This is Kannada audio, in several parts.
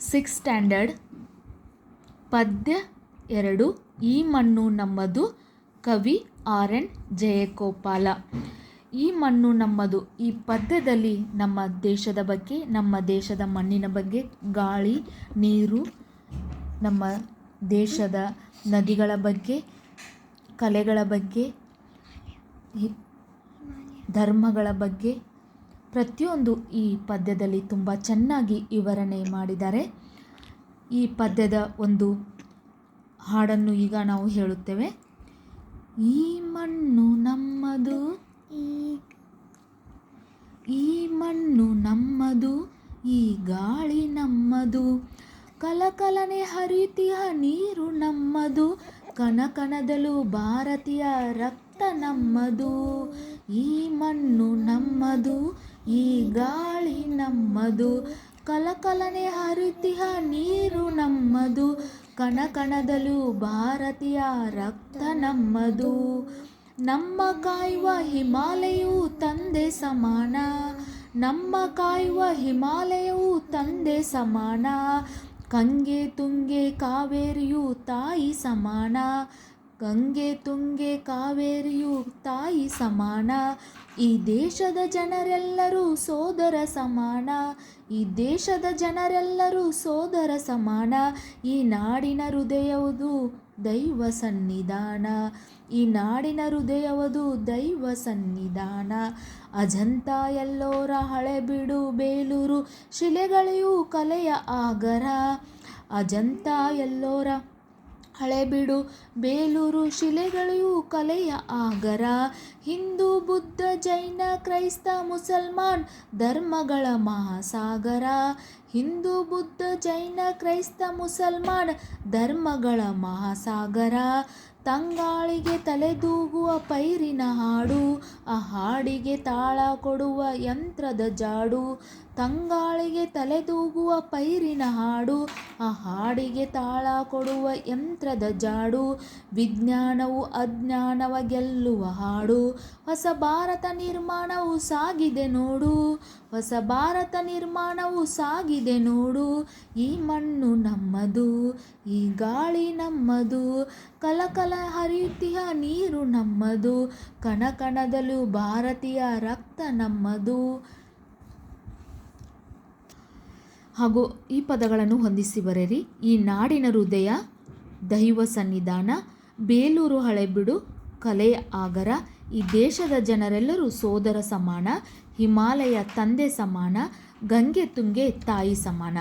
Six standard. ಪದ್ಯ ಎರಡು, ಈ ಮಣ್ಣು ನಮ್ಮದು. ಕವಿ ಆರ್ ಎನ್ ಜಯಗೋಪಾಲ. ಈ ಮಣ್ಣು ನಮ್ಮದು. ಈ ಪದ್ಯದಲ್ಲಿ ನಮ್ಮ ದೇಶದ ಬಗ್ಗೆ, ನಮ್ಮ ದೇಶದ ಮಣ್ಣಿನ ಬಗ್ಗೆ, ಗಾಳಿ, ನೀರು, ನಮ್ಮ ದೇಶದ ನದಿಗಳ ಬಗ್ಗೆ, ಕಲೆಗಳ ಬಗ್ಗೆ ಧರ್ಮಗಳ ಬಗ್ಗೆ ಪ್ರತಿಯೊಂದು ಈ ಪದ್ಯದಲ್ಲಿ ತುಂಬ ಚೆನ್ನಾಗಿ ವಿವರಣೆ ಮಾಡಿದ್ದಾರೆ. ಈ ಪದ್ಯದ ಒಂದು ಹಾಡನ್ನು ಈಗ ನಾವು ಹೇಳುತ್ತೇವೆ. ಈ ಮಣ್ಣು ನಮ್ಮದು, ಈ ಮಣ್ಣು ನಮ್ಮದು, ಈ ಗಾಳಿ ನಮ್ಮದು, ಕಲಕಲನೆ ಹರಿತಿಯ ನೀರು ನಮ್ಮದು, ಕನಕನದಲು ಭಾರತೀಯ ರಕ್ತ ನಮ್ಮದು. ಈ ಮಣ್ಣು ನಮ್ಮದು, ಈ ಗಾಳಿ ನಮ್ಮದು. ಕಲಕಲನೆ ಹರಿತಿಹ ನೀರು ನಮ್ಮದು, ಕಣಕಣದಲ್ಲೂ ಭಾರತೀಯ ರಕ್ತ ನಮ್ಮದು. ನಮ್ಮ ಕಾಯುವ ಹಿಮಾಲಯವು ತಂದೆ ಸಮಾನ, ನಮ್ಮ ಕಾಯುವ ಹಿಮಾಲಯವು ತಂದೆ ಸಮಾನ. ಕಂಗೆ, ತುಂಗೆ, ಕಾವೇರಿಯು ತಾಯಿ ಸಮಾನ. ಗಂಗೆ ತುಂಗೆ ಕಾವೇರಿಯು ತಾಯಿ ಸಮಾನ. ಈ ದೇಶದ ಜನರೆಲ್ಲರೂ ಸೋದರ ಸಮಾನ. ಈ ದೇಶದ ಜನರೆಲ್ಲರೂ ಸೋದರ ಸಮಾನ. ಈ ನಾಡಿನ ಹೃದಯವುದು ದೈವ ಸನ್ನಿಧಾನ. ಈ ನಾಡಿನ ಹೃದಯವದು ದೈವ ಸನ್ನಿಧಾನ. ಅಜಂತ ಎಲ್ಲೋರ ಹಳೆಬಿಡು ಬೇಲೂರು ಶಿಲೆಗಳೆಯೂ ಕಲೆಯ ಆಗರ. ಅಜಂತ ಎಲ್ಲೋರ ಹಳೆಬೀಡು ಬೇಲೂರು ಶಿಲೆಗಳು ಕಲೆಯ ಆಗರ. ಹಿಂದೂ ಬುದ್ಧ ಜೈನ ಕ್ರೈಸ್ತ ಮುಸಲ್ಮಾನ್ ಧರ್ಮಗಳ ಮಹಾಸಾಗರ. ಹಿಂದೂ, ಬುದ್ಧ, ಜೈನ, ಕ್ರೈಸ್ತ, ಮುಸಲ್ಮಾನ್ ಧರ್ಮಗಳ ಮಹಾಸಾಗರ. ತಂಗಾಳಿಗೆ ತಲೆದೂಗುವ ಪೈರಿನ ಹಾಡು, ಆ ಹಾಡಿಗೆ ತಾಳ ಕೊಡುವ ಯಂತ್ರದ ಜಾಡು. ತಂಗಾಳಿಗೆ ತಲೆದೂಗುವ ಪೈರಿನ ಹಾಡು, ಆ ಹಾಡಿಗೆ ತಾಳ ಕೊಡುವ ಯಂತ್ರದ ಜಾಡು. ವಿಜ್ಞಾನವು ಅಜ್ಞಾನವ ಗೆಲ್ಲುವ ಹಾಡು, ಹೊಸ ಭಾರತ ನಿರ್ಮಾಣವು ಸಾಗಿದೆ ನೋಡು. ಹೊಸ ಭಾರತ ನಿರ್ಮಾಣವು ಸಾಗಿದೆ ನೋಡು, ಈ ಮಣ್ಣು ನಮ್ಮದು, ಈ ಗಾಳಿ ನಮ್ಮದು, ಕಲಕಲ ಹರಿಯುತ್ತಿಯ ನೀರು ನಮ್ಮದು, ಕಣಕಣದಲ್ಲೂ ಭಾರತೀಯ ರಕ್ತ ನಮ್ಮದು. ಹಾಗೂ ಈ ಪದಗಳನ್ನು ಹೊಂದಿಸಿ ಬರೆಯಿರಿ. ಈ ನಾಡಿನ ಹೃದಯ ದೈವ ಸನ್ನಿಧಾನ, ಬೇಲೂರು ಹಳೆಬಿಡು ಕಲೆಯ ಆಗರ ಈ ದೇಶದ ಜನರೆಲ್ಲರೂ ಸೋದರ ಸಮಾನ, ಹಿಮಾಲಯ ತಂದೆ ಸಮಾನ, ಗಂಗೆ ತುಂಗೆ ತಾಯಿ ಸಮಾನ.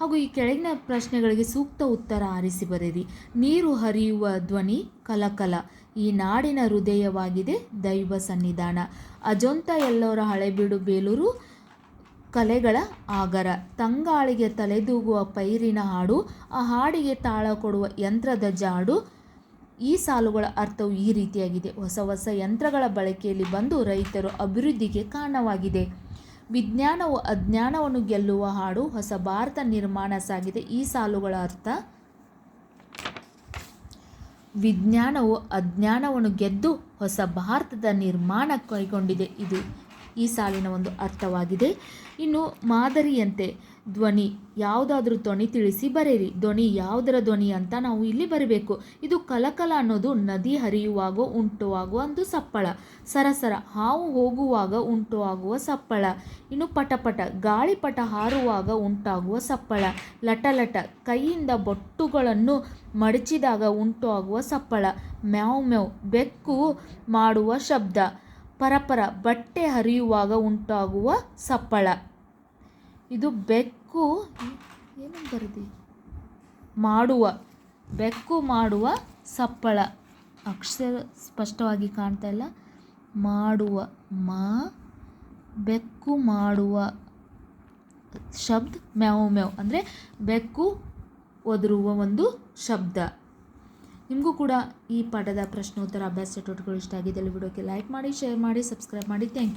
ಹಾಗೂ ಈ ಕೆಳಗಿನ ಪ್ರಶ್ನೆಗಳಿಗೆ ಸೂಕ್ತ ಉತ್ತರ ಆರಿಸಿ ಬರೆಯಿರಿ ನೀರು ಹರಿಯುವ ಧ್ವನಿ ಕಲಕಲ. ಈ ನಾಡಿನ ಹೃದಯವಾಗಿದೆ ದೈವ ಸನ್ನಿಧಾನ. ಅಜಂತ ಎಲ್ಲರ ಹಳೆಬೀಡು ಬೇಲೂರು ಕಲೆಗಳ ಆಗರ. ತಂಗಾಳಿಗೆ ತಲೆದೂಗುವ ಪೈರಿನ ಹಾಡು, ಆ ಹಾಡಿಗೆ ತಾಳ ಕೊಡುವ ಯಂತ್ರದ ಜಾಡು ಈ ಸಾಲುಗಳ ಅರ್ಥವು ಈ ರೀತಿಯಾಗಿದೆ. ಹೊಸ ಹೊಸ ಯಂತ್ರಗಳ ಬಳಕೆಯಲ್ಲಿ ಬಂದು ರೈತರು ಅಭಿವೃದ್ಧಿಗೆ ಕಾರಣವಾಗಿದೆ. ವಿಜ್ಞಾನವು ಅಜ್ಞಾನವನ್ನು ಗೆಲ್ಲುವ ಹಾಡು, ಹೊಸ ಭಾರತ ನಿರ್ಮಾಣ ಸಾಗಿದೆ. ಈ ಸಾಲುಗಳ ಅರ್ಥ? ವಿಜ್ಞಾನವು ಅಜ್ಞಾನವನ್ನು ಗೆದ್ದು ಹೊಸ ಭಾರತದ ನಿರ್ಮಾಣ ಕೈಗೊಂಡಿದೆ. ಇದು ಈ ಸಾಲಿನ ಒಂದು ಅರ್ಥವಾಗಿದೆ. ಇನ್ನು ಮಾದರಿಯಂತೆ ಧ್ವನಿ ಯಾವುದಾದ್ರೂ ಧ್ವನಿ ತಿಳಿಸಿ ಬರೆಯಿರಿ. ಧ್ವನಿ ಯಾವುದರ ಧ್ವನಿ ಅಂತ ನಾವು ಇಲ್ಲಿ ಬರಬೇಕು. ಇದು ಕಲಕಲ ಅನ್ನೋದು ನದಿ ಹರಿಯುವಾಗ ಉಂಟುವಾಗುವ ಒಂದು ಸಪ್ಪಳ. ಸರಸರ ಹಾವು ಹೋಗುವಾಗ ಉಂಟುವಾಗುವ ಸಪ್ಪಳ. ಇನ್ನು ಪಟಪಟ, ಗಾಳಿಪಟ ಹಾರುವಾಗ ಉಂಟಾಗುವ ಸಪ್ಪಳ. ಲಟಲಟ, ಕೈಯಿಂದ ಬೊಟ್ಟುಗಳನ್ನು ಮಡಚಿದಾಗ ಆಗುವ ಸಪ್ಪಳ. ಮ್ಯಾವ್ ಮ್ಯಾವ್ ಬೆಕ್ಕು ಮಾಡುವ ಶಬ್ದ. ಪರಪರ ಬಟ್ಟೆ ಹರಿಯುವಾಗ ಉಂಟಾಗುವ ಸಪ್ಪಳ. ಇದು ಬೆಕ್ಕು ಏನು ಬರೆದಿ? ಮಾಡುವ, ಬೆಕ್ಕು ಮಾಡುವ ಸಪ್ಪಳ. ಅಕ್ಷರ ಸ್ಪಷ್ಟವಾಗಿ ಕಾಣ್ತಾ ಇಲ್ಲ. ಮಾಡುವ, ಮಾ, ಬೆಕ್ಕು ಮಾಡುವ. ಶಬ್ದ ಮ್ಯಾವ್ ಮ್ಯಾವ್ ಅಂದರೆ ಬೆಕ್ಕು ಒದರುವ ಒಂದು ಶಬ್ದ. ನಿಮಗೂ ಕೂಡ ಈ ಪಾಠದ ಪ್ರಶ್ನೋತ್ತರ ಅಭ್ಯಾಸ ಚಟುವಟಿಕೆಗಳು ಇಷ್ಟ ಆಗಿದ್ದಲ್ಲಿ ವಿಡಿಯೋಕ್ಕೆ ಲೈಕ್ ಮಾಡಿ ಶೇರ್ ಮಾಡಿ ಸಬ್ಸ್ಕ್ರೈಬ್ ಮಾಡಿ. Thank you